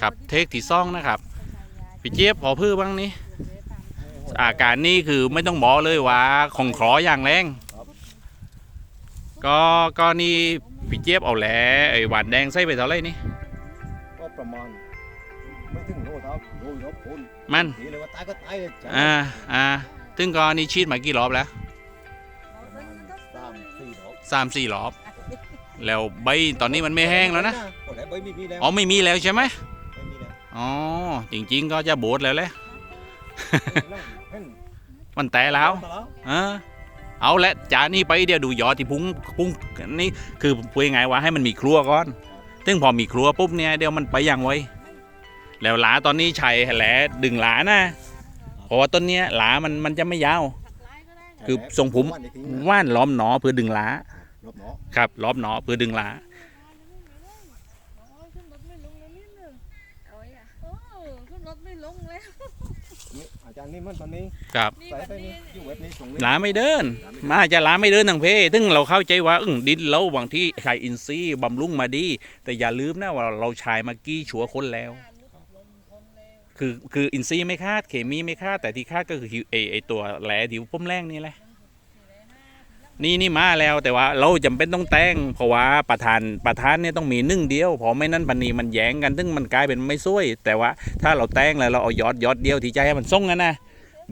ครับเทคที่ซ่องนะครับพี่เจี๊ยบพอพื้บ้างนี้ อาการนี่คือไม่ต้องบอกเลยว่าของขออย่างแรง ก็ก็นี่พี่เจี๊ยบเอาแหลไอ้หวานแดงใส่ไปเท่าไหรนี่ก็ประมาณไม่ถึงโลครับโลยกคนมันทีเลยว่าตายก็ตายเลยจ้ะอ่าอ่าซึ่งก็นี่ชีดมากี่รอบแล้วประมาณสามสี่ดอกสามสี่รอบ แล้วใบตอนนี้มันไม่แห้งแล้วนะโอ้ยใบไม่มีแล้วอ๋อไม่มีแล้วใช่ไหมไม่มีแล้ว อ๋อ จริง ๆ ก็จะโบดแล้วแหละ มันแต่แล้วเออเอาละจานนี้ไปเดี๋ยวดูยอดที่พุงพุงนี่คือพูดยังไงว่าให้มันมีครัวก่อน ซึ่งพอมีครัวปุ๊บเนี่ยเดี๋ยวมันไปอย่างไวแล้วหลาตอนนี้ใช้แหลดึงหลานะเพราะว่าต้นเนี้ยหลามันมันจะไม่ยาว คือทรงผมว่านล้อมหนอเพื่อดึงหลาครับล้อมหนอเพื่อดึงหลา ขึ้นรถไม่ลงแล้วนี่หนึ่งเอาไว้อะโอ้ขึ้นรถไม่ลงแล้ว นี่อาจารย์นี่มันตอนนี้ครับนี่ใส่วันไปนี้นี่อยู่เว็บนี้ส่งหลาไม่เดิน มาจะหลาไม่เดินทางเพซึ่งเราเข้าใจว่าอึ้งดินเราบางที่ใช้อินทรีย์บำรุงมาดี แต่อย่าลืมนะว่าเราใช้มากี้ชัวร์คนแล้ว คือคืออินทรีย์ไม่คาดเคมีไม่คาดแต่ที่คาดก็คือไอไอตัวแหลดิวพุ่มแรงนี่แหละ นี่นี่มาแล้วแต่ว่าเราจำเป็นต้องแต่งเพราะว่าประธานประธานเนี่ยต้องมีหนึ่งเดียวเพอไม่นั้นพันนีมันแย้งกันซึ่งมันกลายเป็นไม่ช่วย แต่ว่าถ้าเราแต่งแล้วเราเอายอดยอดเดียวที่ใจให้มันส่งกันนะ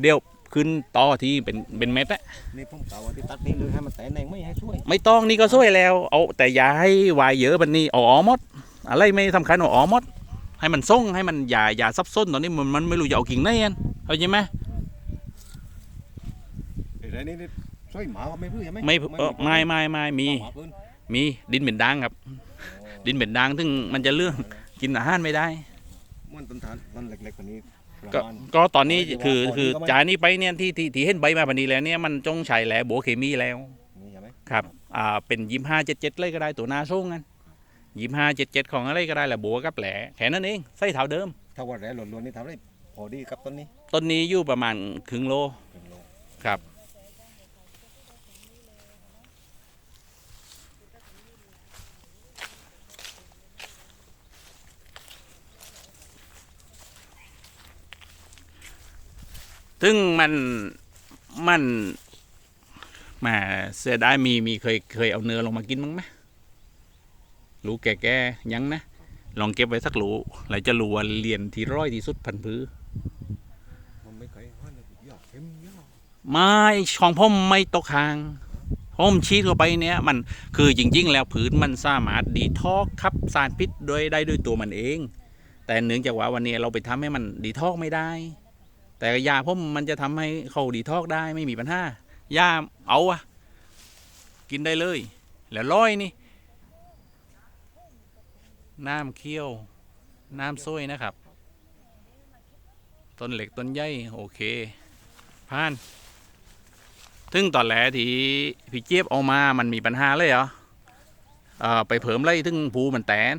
เดียวขึ้นต่อที่เป็นเป็นเม็ดอะนี่ผมกล่าวว่าที่ตัดนี่เลยให้มันแตนเองไม่ให้ช่วย ไม่ต้องนี่ก็ช่วยแล้ว เอาแต่อย่าให้วายเยอะพันนี้อาอ๋อมด อะไรไม่สำคัญเอาอ๋อมด ให้มันส่งให้มันอย่าอย่าซับซ้อนตอนนี้มันมันไม่รู้จะเอากิ่งไหนกันเข้าใจไหมไอ้ไรนี่ นี่ช่วยหมาก็ไม่พื้นใช่ไหมไม่เออไม่ไม่ไม่มีหมาพื้นมีดินเป็นด่างครับ ดินเป็นด่างซึ่งมันจะเลื่องกินอาหารไม่ได้มันต้นทานต้นเล็กๆกว่านี้ประก็มาณก็ตอนนี้เอาไว้คือดีกว่าคือก่อนนี้ก็ไม่จานนี้ไปเนี่ยที่ที่ที่เห็นใบมาพันนี้แล้วเนี่ยมันจงใช้แหลโบวเคมีแล้วนี่ใช่ไหมครับอ่าเป็นยิมห้าเจ็ดเจ็ดเลยก็ได้ตัวหนาส่งกันยิมห้าเจ็ดเจ็ดของอะไรก็ได้แหละโบวกับแหลแค่นั้นเองใส่เท่าเดิมถ้าว่าแร่หล่นๆนี่ทำได้พอดีกับต้นนี้ ต้นนี้อยู่ประมาณครึ่งโลเป็นโลครับ ซึ่งมันมันแหมเสียดายมีมีเคยเคยเอาเนื้อลงมากินมั้งไหมรู้แก่แก่ยังนะ ลองเก็บไว้สักรู้แล้วจะรู้ว่าเรียนที่ร้อยที่สุดพันพื้มันไม่เคยเยอกเข้มยอไม่ของผมไม่ตกค้างผมชีดเข้าไปเนี้ยมันคือจริง ๆ แล้วผืนมันสามารถดีทอกขับสารพิษโดยได้ด้วยตัวมันเอง แต่เนื่องจากว่าวันนี้เราไปทำให้มันดีทอกไม่ได้ แต่ยาผมมันจะทำให้เขาดีทอกได้ไม่มีปัญหายาเอาอะกินได้เลย แล้วร้อยนี่ น้ำเคี่ยว น้ำส้วยนะครับ ต้นเหล็กต้นใหญ่โอเคผ่านซึ่งตอนแรกที่พี่เจี๊ยบเอามามันมีปัญหาเลยเหรออไปเพิ่มไรถึงภูมันแตน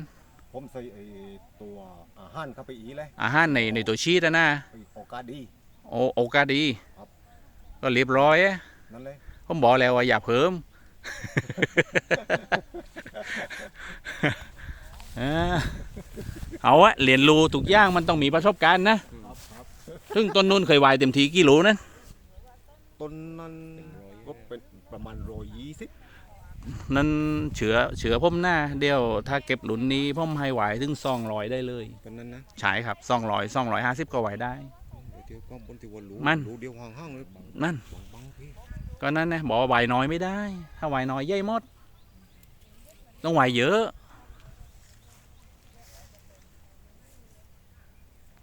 ผมใส่ไอ้ตัวอาหารเข้าไปอีเลยอาหารในในตัวชีตอะนะไอ้โอกาสดี โอโอกาสดี ครับ ก็เรียบร้อยอะนั่นเลยผมบอกแล้วว่าอย่าเพิ่ม เออเอาอะเรียนรู้ทุกอย่างมันต้องมีประสบการณ์นะซึ่งต้นนู้นเคยวายเต็มทีกี่โลนะต้นนั้นก็เป็นประมาณร้อยยี่สิบ นั่นเฉือเฉือผมหน้าเดียวถ้าเก็บหลุนนี้ผมให้ไหวถึงซองร้อยได้เลยต้นนั้นนะใช่ครับซองร้อยซองร้อยห้าสิบก็ไหวได้เดี๋ยวก็บนที่วันรู้มันรู้เดียวห่างห้างๆเลยบังนั่นบังบังพี่ก็นั่นนะบอกว่าไหวน้อยไม่ได้ ถ้าไหวน้อยใหญ่หมด ต้องไหวเยอะค